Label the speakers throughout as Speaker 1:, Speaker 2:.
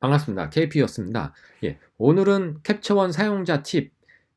Speaker 1: 반갑습니다. KP였습니다. 예, 오늘은 캡처원 사용자 팁,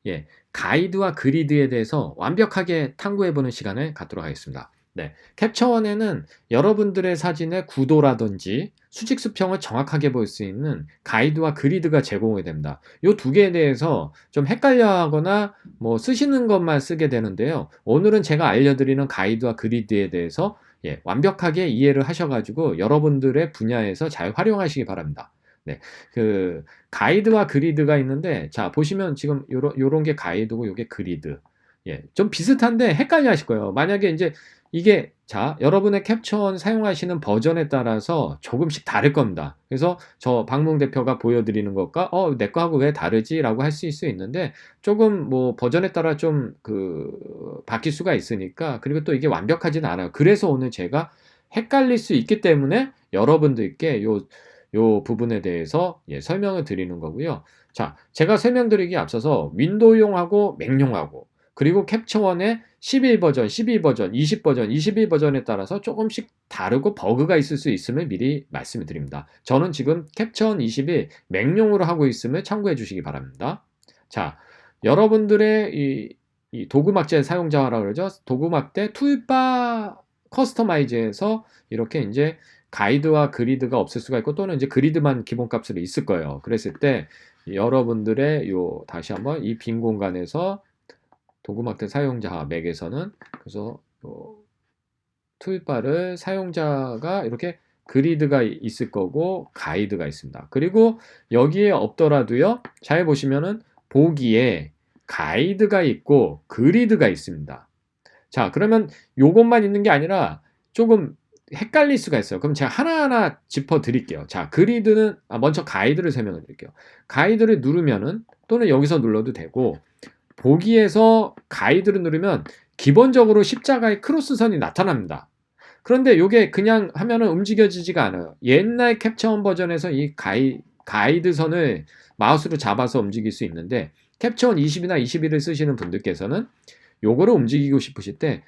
Speaker 1: 예, 가이드와 그리드에 대해서 완벽하게 탐구해보는 시간을 갖도록 하겠습니다. 네, 캡처원에는 여러분들의 사진의 구도라든지 수직 수평을 정확하게 볼 수 있는 가이드와 그리드가 제공이 됩니다. 이 두 개에 대해서 좀 헷갈려 하거나 뭐 쓰시는 것만 쓰게 되는데요. 오늘은 제가 알려드리는 가이드와 그리드에 대해서 예, 완벽하게 이해를 하셔가지고 여러분들의 분야에서 잘 활용하시기 바랍니다. 네. 그 가이드와 그리드가 있는데 자, 보시면 지금 요런 요런 게 가이드고 요게 그리드. 예. 좀 비슷한데 헷갈려 하실 거예요. 만약에 이제 이게 자, 여러분의 캡처원 사용하시는 버전에 따라서 조금씩 다를 겁니다. 그래서 저 박몽 대표가 보여드리는 것과 어, 내 거하고 왜 다르지라고 할 수 있을 수 있는데 조금 뭐 버전에 따라 좀 그 바뀔 수가 있으니까 그리고 또 이게 완벽하지는 않아요. 그래서 오늘 제가 헷갈릴 수 있기 때문에 여러분들께 요, 요 부분에 대해서 예, 설명을 드리는 거고요. 자, 제가 설명드리기 앞서서 윈도우용하고 맥용하고 그리고 캡처원의 11버전, 12버전, 20버전, 21버전에 따라서 조금씩 다르고 버그가 있을 수 있음을 미리 말씀을 드립니다. 저는 지금 캡처원 21 맥용으로 하고 있음을 참고해 주시기 바랍니다. 자, 여러분들의 이, 이 도구막대 사용자라고 그러죠. 도구막대 툴바 커스터마이즈에서 이렇게 이제 가이드와 그리드가 없을 수가 있고 또는 이제 그리드만 기본값으로 있을 거예요. 그랬을 때 여러분들의 요 다시 한번 이 빈 공간에서 도구막대 사용자 맥에서는 그래서 툴바를 사용자가 이렇게 그리드가 있을 거고 가이드가 있습니다. 그리고 여기에 없더라도요. 잘 보시면은 보기에 가이드가 있고 그리드가 있습니다. 자, 그러면 요것만 있는 게 아니라 조금 헷갈릴 수가 있어요. 그럼 제가 하나하나 짚어 드릴게요. 자, 그리드는 아, 먼저 가이드를 설명해 드릴게요. 가이드를 누르면은 또는 여기서 눌러도 되고 보기에서 가이드를 누르면 기본적으로 십자가의 크로스선이 나타납니다. 그런데 이게 그냥 하면은 움직여지지가 않아요. 옛날 캡처원 버전에서 이 가이, 가이드 선을 마우스로 잡아서 움직일 수 있는데 캡처원 20이나 21을 쓰시는 분들께서는 요거를 움직이고 싶으실 때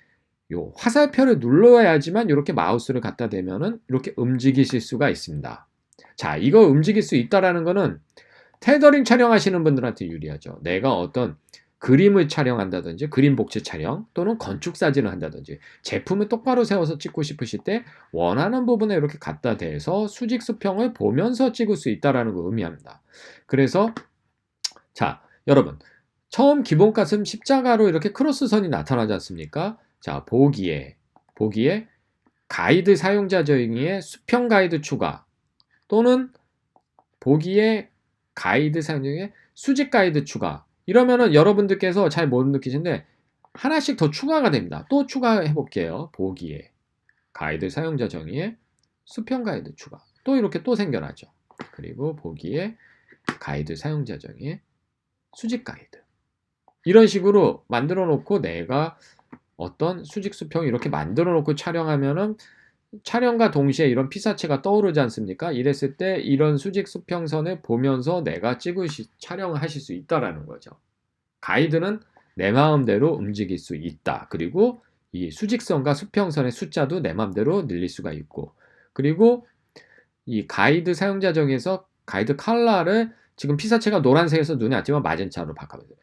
Speaker 1: 요 화살표를 눌러야지만 이렇게 마우스를 갖다 대면은 이렇게 움직이실 수가 있습니다. 자, 이거 움직일 수 있다라는 거는 테더링 촬영하시는 분들한테 유리하죠. 내가 어떤 그림을 촬영한다든지 그림 복제 촬영 또는 건축 사진을 한다든지 제품을 똑바로 세워서 찍고 싶으실 때 원하는 부분에 이렇게 갖다 대서 수직 수평을 보면서 찍을 수 있다라는 걸 의미합니다. 그래서 자 여러분 처음 기본값은 십자가로 이렇게 크로스 선이 나타나지 않습니까? 자 보기에 보기에 가이드 사용자 정의의 수평 가이드 추가 또는 보기에 가이드 사용자의 수직 가이드 추가 이러면은 여러분들께서 잘 못 느끼시는데 하나씩 더 추가가 됩니다. 또 추가해 볼게요. 보기에 가이드 사용자 정의에 수평 가이드 추가. 또 이렇게 또 생겨나죠. 그리고 보기에 가이드 사용자 정의에 수직 가이드. 이런 식으로 만들어 놓고 내가 어떤 수직 수평 이렇게 만들어 놓고 촬영하면은 촬영과 동시에 이런 피사체가 떠오르지 않습니까? 이랬을 때 이런 수직 수평선을 보면서 내가 찍으시, 촬영을 하실 수 있다라는 거죠. 가이드는 내 마음대로 움직일 수 있다. 그리고 이 수직선과 수평선의 숫자도 내 마음대로 늘릴 수가 있고, 그리고 이 가이드 사용자 정에서 가이드 컬러를 지금 피사체가 노란색에서 눈에 안 띄면 마젠차로 바꿔야 돼요.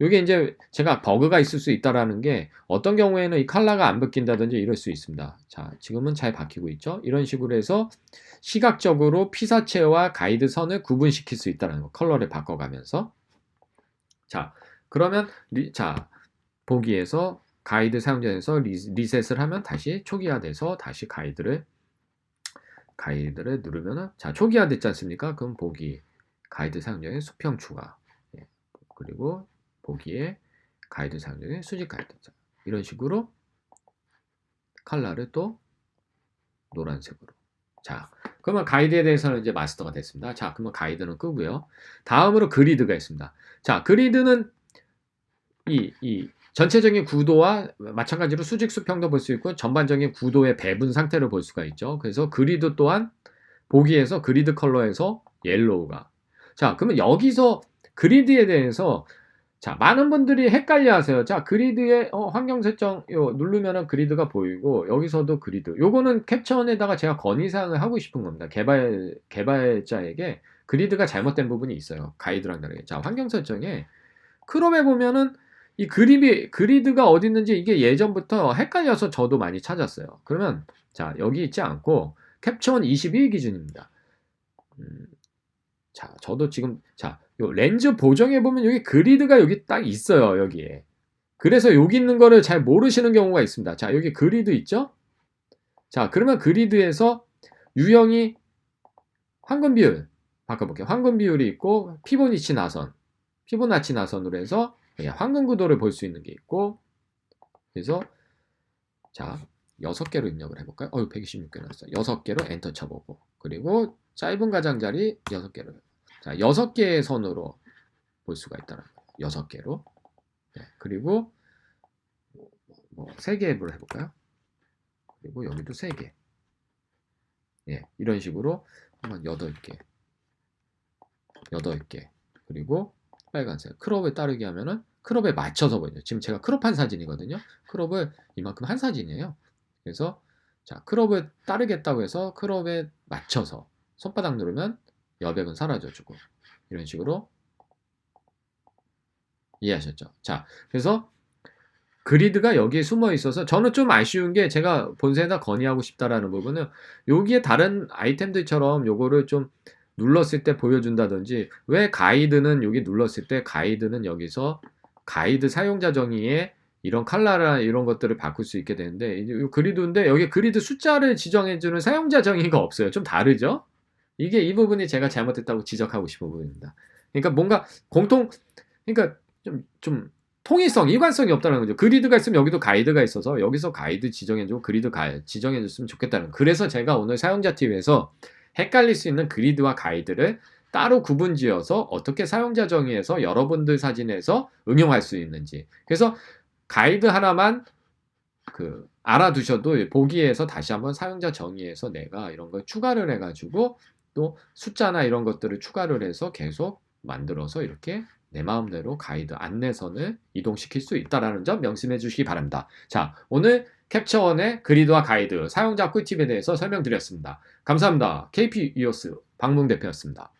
Speaker 1: 이게 이제 제가 버그가 있을 수 있다라는 게 어떤 경우에는 이 컬러가 안 바뀐다든지 이럴 수 있습니다. 자, 지금은 잘 바뀌고 있죠. 이런 식으로 해서 시각적으로 피사체와 가이드 선을 구분시킬 수 있다는 거. 컬러를 바꿔가면서. 자, 그러면 리, 자, 보기에서 가이드 사용자에서 리, 리셋을 하면 다시 초기화돼서 다시 가이드를 가이드를 누르면은 자, 초기화 됐지 않습니까? 그럼 보기 가이드 사용자의 수평 추가. 예. 그리고 보기에 가이드 사용자의 수직 가이드 이런 식으로 컬러를 또 노란색으로. 자 그러면 가이드에 대해서는 이제 마스터가 됐습니다. 자 그러면 가이드는 끄고요. 다음으로 그리드가 있습니다. 자 그리드는 이, 이 전체적인 구도와 마찬가지로 수직 수평도 볼 수 있고 전반적인 구도의 배분 상태를 볼 수가 있죠. 그래서 그리드 또한 보기에서 그리드 컬러에서 옐로우가. 자 그러면 여기서 그리드에 대해서 자, 많은 분들이 헷갈려 하세요. 자, 그리드에 어, 환경 설정 요 누르면은 그리드가 보이고 여기서도 그리드. 요거는 캡처원에다가 제가 건의 사항을 하고 싶은 겁니다. 개발 개발자에게 그리드가 잘못된 부분이 있어요. 가이드랑 다르게. 자, 환경 설정에 크롬에 보면은 이 그립이 그리드가 어디 있는지 이게 예전부터 헷갈려서 저도 많이 찾았어요. 그러면 자, 여기 있지 않고 캡처원 22 기준입니다. 음, 자, 저도 지금 자, 요 렌즈 보정해 보면 여기 그리드가 여기 딱 있어요, 여기에. 그래서 여기 있는 거를 잘 모르시는 경우가 있습니다. 자, 여기 그리드 있죠? 자, 그러면 그리드에서 유형이 황금 비율 바꿔 볼게요. 황금 비율이 있고 피보니치 나선, 피보나치 나선으로 해서 예, 황금 구도를 볼 수 있는 게 있고 그래서 자, 여섯 개로 입력을 해볼까요? 어유 126개 나왔어. 여섯 개로 엔터 쳐보고 그리고 짧은 가장자리 여섯 개로 자 여섯 개의 선으로 볼 수가 있다는 거예요. 여섯 개로 네, 그리고 뭐세 개로 해볼까요? 그리고 여기도 세 개. 예, 이런 식으로 한번 여덟 개, 여덟 개 그리고 빨간색 크롭을 따르게 하면은 크롭에 맞춰서 보여요. 지금 제가 크롭한 사진이거든요. 크롭을 이만큼 한 사진이에요. 그래서 자 크롭을 따르겠다고 해서 크롭에 맞춰서 손바닥 누르면 여백은 사라져주고 이런 식으로 이해하셨죠? 자 그래서 그리드가 여기에 숨어 있어서 저는 좀 아쉬운 게 제가 본세에다 건의하고 싶다라는 부분은 여기에 다른 아이템들처럼 요거를 좀 눌렀을 때 보여준다든지 왜 가이드는 여기 눌렀을 때 가이드는 여기서 가이드 사용자 정의에 이런 칼라나 이런 것들을 바꿀 수 있게 되는데 요 그리드인데 여기 그리드 숫자를 지정해주는 사용자 정의가 없어요. 좀 다르죠? 이게 이 부분이 제가 잘못했다고 지적하고 싶은 부분입니다. 그러니까 뭔가 공통 그러니까 좀 좀 통일성, 일관성이 없다는 거죠. 그리드가 있으면 여기도 가이드가 있어서 여기서 가이드 지정해주고 그리드 가, 지정해줬으면 좋겠다는. 거. 그래서 제가 오늘 사용자 팁에서 헷갈릴 수 있는 그리드와 가이드를 따로 구분지어서 어떻게 사용자 정의에서 여러분들 사진에서 응용할 수 있는지. 그래서 가이드 하나만 그 알아두셔도 보기에서 다시 한번 사용자 정의에서 내가 이런 걸 추가를 해가지고 또 숫자나 이런 것들을 추가를 해서 계속 만들어서 이렇게 내 마음대로 가이드 안내선을 이동시킬 수 있다라는 점 명심해 주시기 바랍니다. 자, 오늘 캡처원의 그리드와 가이드 사용자 꿀팁에 대해서 설명드렸습니다. 감사합니다. KP 이오스 박문 대표였습니다.